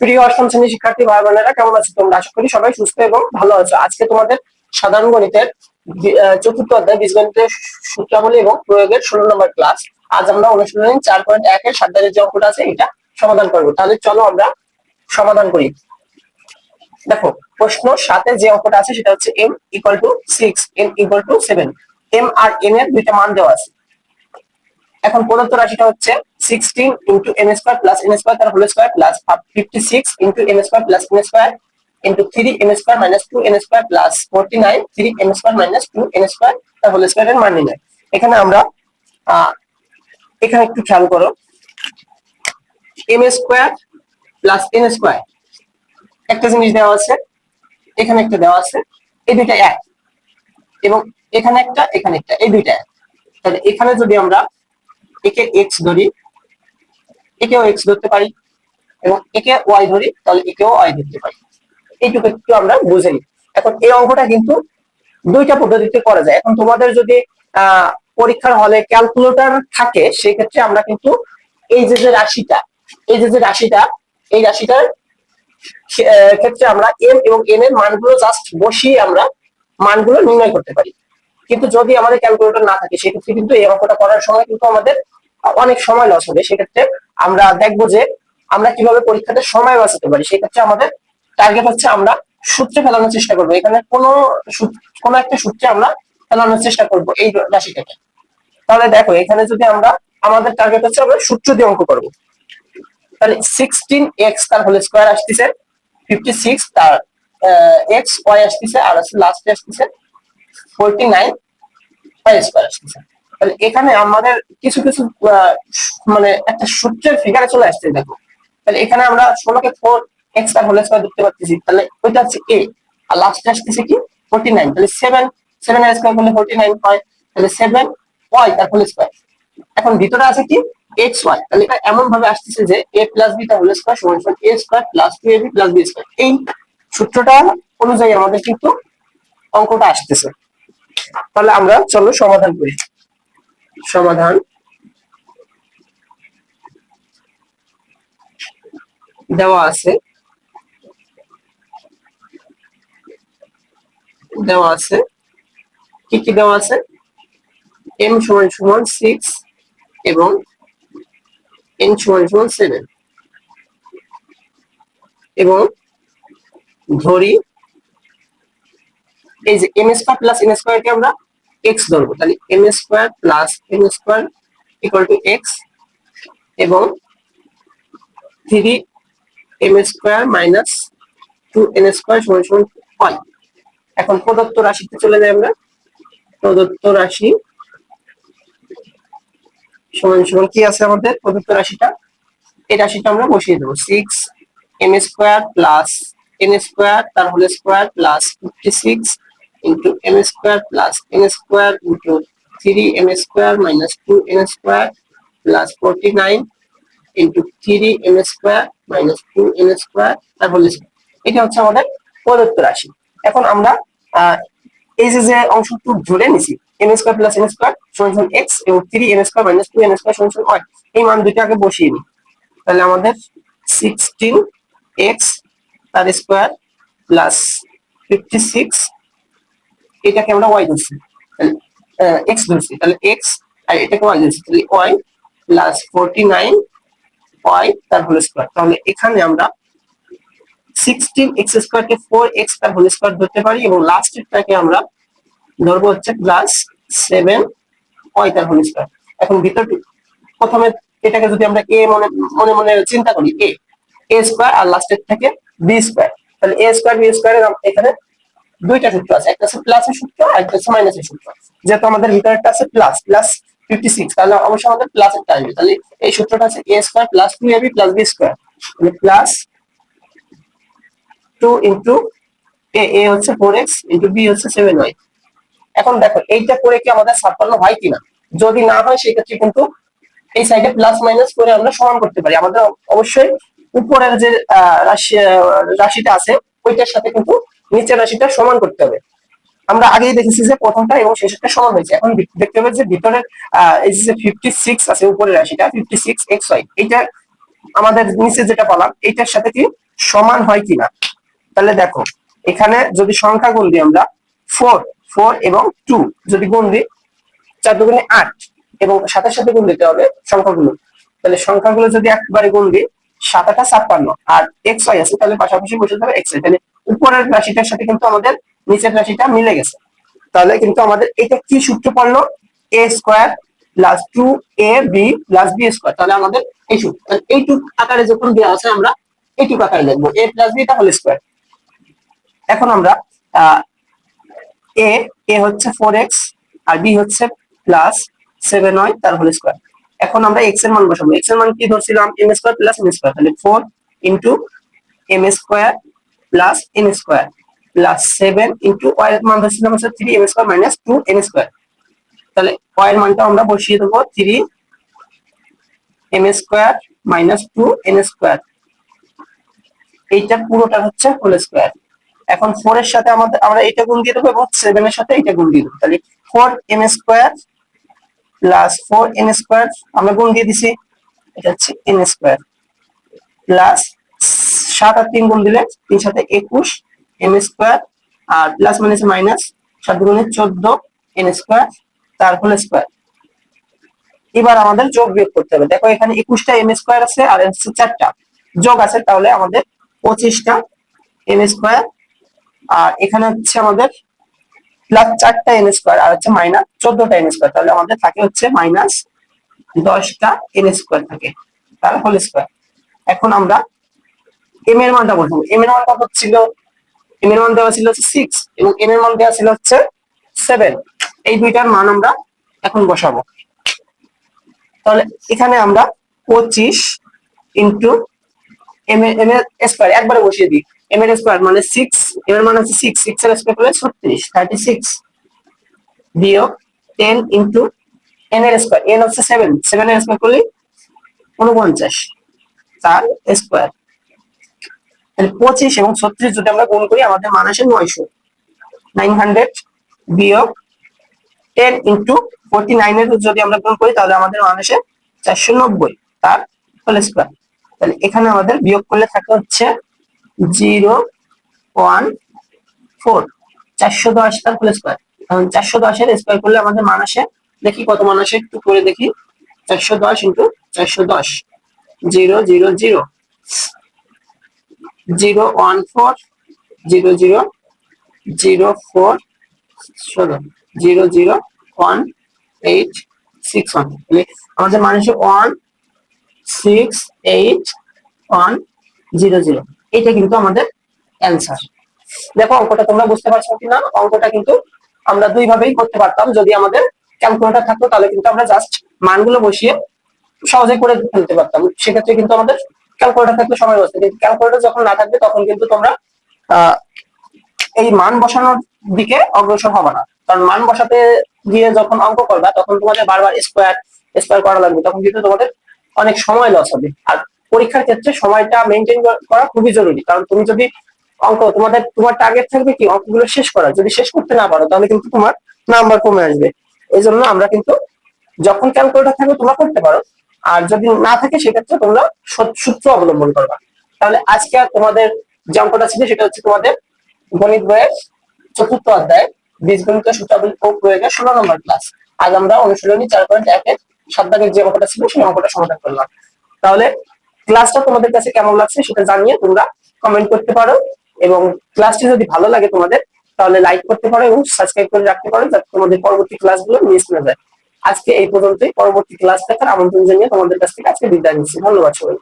প্রিয় অষ্টম শ্রেণির শিক্ষার্থী ভাই বোনেরা, কেমন আছো তোমরা? আশা করি সবাই সুস্থ এবং ভালো আছো। আজকে তোমাদের সাধারণ গণিতের চতুর্থ অধ্যায় বীজগণিতের সূত্রাবলী এবং প্রয়োগের ষোলো নম্বর ক্লাস আজ আমরা অনুশীলনী চার পয়েন্ট একের সাদ্দারের যে অঙ্কটা আছে, এটা সমাধান করব। তাহলে চলো আমরা সমাধান করি। দেখো, প্রশ্ন সাথে যে অঙ্কটা আছে, সেটা হচ্ছে M equal to six M equal to seven M R N এর দুইটা মান দেওয়া আছে। এখন প্রদত্ত রাশিটা হচ্ছে sixteen into N square plus N square তার whole square plus fifty six into N square plus N square into three N square minus two N square plus forty nine three N square minus two N square তার whole square এর মান নির্ণয় এখানে আমরা এখানে একটু খেয়াল করো। M square plus N square একটা জিনিস দেওয়া আছে, এখানে একটা দেওয়া আছে, এই দুইটা এক। এবং এখানে একটা এখানে একটা, এই দুইটা এক। তাহলে এখানে যদি আমরা একে এক্স ধরি একেও এক্স ধরতে পারি এবং একে ওয়াই ধরি, তাহলে একেও ওয়াই ধরতে পারি। এইটুকু একটু আমরা বুঝে নিই। এখন এই অঙ্কটা কিন্তু দুইটা পদ্ধতিতে করা যায়। এখন তোমাদের যদি পরীক্ষার হলে ক্যালকুলেটর থাকে, সেক্ষেত্রে আমরা কিন্তু এই যে যে রাশিটা, এই যে যে রাশিটা, এই রাশিটার ক্ষেত্রে আমরা এম এবং এন এর মানগুলো জাস্ট বসিয়ে আমরা মানগুলো নির্ণয় করতে পারি। কিন্তু যদি আমাদের ক্যালকুলেটর না থাকে, সেক্ষেত্রে কিন্তু এই অঙ্কটা করার সময় কিন্তু আমাদের অনেক সময় লস হবে। সেক্ষেত্রে আমরা দেখব যে আমরা কীভাবে পরীক্ষাতে সময় বাঁচাতে পারি। সেক্ষেত্রে আমাদের টার্গেট হচ্ছে আমরা সূত্রে ফেলানোর চেষ্টা করব। এখানে কোনো কোনো একটা সূত্রে আমরা ফেলানোর চেষ্টা করব এই রাশিটাকে। তাহলে দেখো, এখানে যদি আমরা, আমাদের টার্গেট হচ্ছে আমরা সূত্র দিয়ে অঙ্ক করব। তাহলে সিক্সটিন এক্স তার হোল স্কোয়ার আসতেছে ফিফটি সিক্স তার এক্স ওয়াই আসতেছে, আর লাস্টে আসতেছে ফোরটি নাইন ওয়াই স্কোয়ার আসতেছে। তাহলে এখানে আমাদের কিছু কিছু মানে একটা সূত্রের ফিগারে চলে আসছে, দেখো। তাহলে এখানে আমরা ষোলোকে ফোর এক্স তার হোল স্কোয়ার দেখতে পাচ্ছি তাহলে ওইটা হচ্ছে এ আর লাস্টে আসতেছে কি? ফোরটি নাইন তাহলে সেভেন সেভেন এর স্কোয়ার করলে ফোরটি নাইন হয়, তাহলে সেভেন ওয়াই তার হোল স্কোয়ার এখন ভিতরে আছে কি? এক্স ওয়াই তাহলে এটা এমন ভাবে আসতেছে যে এ প্লাস বি তার হোল স্কোয়ার সমান সমান A square plus two A B plus B square এই সূত্রটা অনুযায়ী আমাদের কিন্তু অঙ্কটা আসতেছে। তাহলে আমরা চলো সমাধান করি। সমাধান। দেওয়া আছে। দেওয়া আছে। কি কি দেওয়া আছে? এম সমান সমান সিক্স এবং এন সমান সমান সেভেন এবং ধরি, এই যে এম স্কোয়ার প্লাস এন স্কোয়ারকে আমরা এক্স ধরবো, তাহলে M square plus N square equal to X এবং three M square minus two N square সমান সমান ওয়াই এখন প্রদত্ত রাশিতে চলে যাই আমরা। প্রদত্ত রাশি সমান সমান কি আছে আমাদের? প্রদত্ত রাশিটা। এই রাশিটা আমরা বসিয়ে দেবো। Six M square plus N square তার whole square plus fifty six square into three M square minus two N square plus forty nine into three M square minus two N square তার whole square. এটা হচ্ছে আমাদের প্রদত্ত রাশি। এখন আমরা এই যে যে অংশটুকু ধরে নিছি N square plus N square সমান সমান এক্স এবং three N square minus two N square সমান সমান ওয়াই এই মান দুইটা আগে বসিয়ে নিই তাহলে আমাদের সিক্সটিন এক্স তার স্কোয়ার প্লাস ফিফটি সিক্স এটাকে আমরা ওয়াই ধরছি। এক্স ধরছি। তাহলে এক্স আর এটাকে ওয়াই ধরছি। তাহলে Y plus forty nine Y তার হোল স্কোয়ার তাহলে এখানে আমরা সিক্সটিন এক্স স্কোয়ারকে ফোর এক্স তার হোল স্কোয়ার ধরতে পারি এবং লাস্টেরটাকে আমরা ধরবো হচ্ছে প্লাস সেভেন ওয়াই তার হোল স্কোয়ার এখন ভিতর প্রথমে এটাকে যদি আমরা এ মনে মনে মনে চিন্তা করি এ এ স্কোয়ার আর লাস্টের থেকে বি স্কোয়ার তাহলে এ স্কোয়ার বি স্কোয়ার এখানে দুইটা সূত্র আছে, একটা আছে প্লাসের সূত্র আর একটা আছে মাইনাসের সূত্র। যেহেতু আমাদের ভিতরেরটা আছে প্লাস প্লাস ফিফটি সিক্স তাহলে অবশ্যই আমাদের প্লাসেরটা আসবে। তাহলে এই সূত্রটা আছে A square plus two AB plus B square মানে plus two into A A হচ্ছে ফোর এক্স ইন্টু বি হচ্ছে সেভেন ওয়াই এখন দেখো, এইটা করে কি আমাদের ছাপ্পান্ন হয় কিনা? যদি না হয়, সেক্ষেত্রে কিন্তু এই সাইডে প্লাস মাইনাস করে আমরা সমান করতে পারি। আমাদের অবশ্যই উপরের যে রাশি রাশিটা আছে ওইটার সাথে কিন্তু নিচের রাশিটা সমান করতে হবে। আমরা আগেই দেখেছি যে প্রথমটা এবং শেষেরটা সমান হয়েছে। এখন দেখতে হবে যে ভিতরের এই যে ফিফটি সিক্স আছে, উপরের রাশিটা ফিফটি সিক্স এক্স ওয়াই এইটা আমাদের নিচে যেটা বললাম এইটার সাথে কি সমান হয় কিনা? তাহলে দেখো, এখানে যদি সংখ্যা গুণ দিই আমরা ফোর ফোর এবং টু যদি গুণ দিই, চার দুগুণে আট, এবং সাথে সাথে গুণ দিতে হবে সংখ্যাগুলো। তাহলে সংখ্যাগুলো যদি একবারে গুণ দিই সাত আটা ছাপ্পান্ন। আর এক্স ওয়াই আছে, তাহলে পাশাপাশি বসে যাবে এক্স তাহলে উপরের রাশিটার সাথে কিন্তু আমাদের নিচের রাশিটা মিলে গেছে। তাহলে কিন্তু আমাদের এটা কি সূত্র পড়ল? A square plus two A B plus B square তাহলে আমাদের এই সূত্র, তাহলে এইটুক আকারে যখন দেওয়া আছে আমরা এইটুক আকারে লিখব। এ প্লাস বি এটা হোল স্কোয়ার এখন আমরা এ এ হচ্ছে ফোর এক্স আর বি হচ্ছে প্লাস সেভেন ওয়াই তার হোল স্কোয়ার এখন আমরা এক্সের মান বসাবো। এক্সের মান কি ধরছিলাম? M square plus M square তাহলে four into M square plus N square plus seven into Y এর মান ধরছিলাম হচ্ছে three M square minus two N square তাহলে ওয়াই এর মানটা আমরা বসিয়ে দেবো three M square minus two N square এইটা পুরোটা হচ্ছে হোল স্কোয়ার এখন ফোর এর সাথে আমাদের, আমরা এটা গুণ দিয়ে দেবো এবং সেভেন এর সাথে এটা গুণ দিয়ে দেবো। তাহলে four M square plus four N square আমরা গুণ দিয়ে দিছি, এটা হচ্ছে এন স্কোয়ার প্লাস সাত আর তিন গুণ দিলে তিন সাথে একুশ এম স্কোয়ার আর প্লাস মাইনাস মাইনাস সাত গুণে চোদ্দ এন স্কোয়ার তার হোল স্কোয়ার এবার আমাদের যোগ বিয়োগ করতে হবে। দেখো এখানে একুশটা এম স্কোয়ার আছে, আর হচ্ছে চারটা। যোগ আছে তাহলে আমাদের পঁচিশটা এম স্কোয়ার আর এখানে হচ্ছে আমাদের প্লাস চারটা এন স্কোয়ার আর হচ্ছে মাইনাস চোদ্দটা এন স্কোয়ার তাহলে আমাদের থাকে হচ্ছে মাইনাস দশটা এন স্কোয়ার থাকে তার হোল স্কোয়ার এখন আমরা এম এর মানটা বলব এম এর মান কত ছিল এম এর মান দেওয়া ছিল হচ্ছে সিক্স এবং এন এর মান দেওয়া ছিল হচ্ছে সেভেন এই দুইটার মান আমরা এখন বসাবো। তাহলে এখানে আমরা পঁচিশ ইন্টু এম এম এর স্কোয়ার একবারে বসিয়ে দিই। এম এর স্কোয়ার মানে সিক্স এম এর মানে হচ্ছে সিক্স সিক্স এর স্কোয়ার করলে ছত্রিশ থার্টি সিক্স বিয়োগ টেন ইন্টু এন এর স্কোয়ার এন হচ্ছে সেভেন সেভেন এর স্কোয়ার করলে উনপঞ্চাশ তার স্কোয়ার তাহলে পঁচিশ এবং ছত্রিশ যদি আমরা গুণ করি, আমাদের মান আসে নয়শো। নাইন হান্ড্রেড বিয়োগ টেন ইন্টু ফোরটি নাইনের যদি আমরা গুণ করি, তাহলে আমাদের মান আসে চারশো নব্বই, তার হোল স্কোয়ার তাহলে এখানে আমাদের বিয়োগ করলে থাকে হচ্ছে জিরো ওয়ান ফোর। চারশো দশ তার হোল স্কোয়ার এখন চারশো দশের স্কোয়ার করলে আমাদের মান দেখি কত মান একটু করে দেখি। চারশো দশ ইন্টু চারশো দশ। Zero zero zero. Zero, one, four. Zero zero. Zero, four. ষোলো। Zero zero, one, eight, six, one. আমাদের মান one, six, eight, one, zero zero. এটা কিন্তু আমাদের অ্যান্সার দেখো, অঙ্কটা তোমরা বুঝতে পারছ কিনা? অঙ্কটা কিন্তু আমরা দুই ভাবেই করতে পারতাম। যদি আমাদের ক্যালকুলেটর থাকতো, তাহলে কিন্তু আমরা জাস্ট মানগুলো বসিয়ে সহজে করে ফেলতে পারতাম। সেক্ষেত্রে কিন্তু আমাদের ক্যালকুলেটর থাকলে সময় বসতে কিন্তু ক্যালকুলেটর যখন না থাকবে, তখন কিন্তু তোমরা এই মান বসানোর দিকে অগ্রসর হবে না। কারণ মান বসাতে গিয়ে যখন অঙ্ক করবা, তখন তোমাদের বারবার স্কোয়ার স্কোয়ার করা লাগবে। তখন কিন্তু তোমাদের অনেক সময় লস হবে। আর পরীক্ষার ক্ষেত্রে সময়টা মেনটেন করা খুবই জরুরি। কারণ তুমি যদি অঙ্ক, তোমাদের, তোমার টার্গেট থাকবে কি? অঙ্কগুলো শেষ করা। যদি শেষ করতে না পারো, তাহলে কিন্তু তোমার নাম্বার কমে আসবে। এই জন্য আমরা কিন্তু যখন ক্যালকুলেটর থাকবে, তোমরা করতে পারো। আর যদি না থাকে, সেক্ষেত্রে তোমরা সূত্র অবলম্বন করবা। তাহলে আজকে আর তোমাদের যে অঙ্কটা ছিল, সেটা হচ্ছে তোমাদের গণিত বইয়ের চতুর্থ অধ্যায়, বীজগণিত সূত্রাবলী ও প্রয়োগের ষোলো নম্বর ক্লাস আজ আমরা অনুশীলনী চার পয়েন্ট একের সাত দাগের যে অঙ্কটা ছিল, সেই অঙ্কটা সমাধান করলাম। তাহলে ক্লাসটা তোমাদের কাছে কেমন লাগছে সেটা জানিয়ে তোমরা কমেন্ট করতে পারো এবং ক্লাসটি যদি ভালো লাগে তোমাদের, তাহলে লাইক করতে পারো এবং সাবস্ক্রাইব করে রাখতে পারো যাতে তোমাদের পরবর্তী ক্লাসগুলো মিস না যায়। আজকে এই পর্যন্তই, পরবর্তী ক্লাস দেখার আমন্ত্রণ জানিয়ে তোমাদের কাছ থেকে আজকে বিদায় নিচ্ছি। ধন্যবাদ সবাই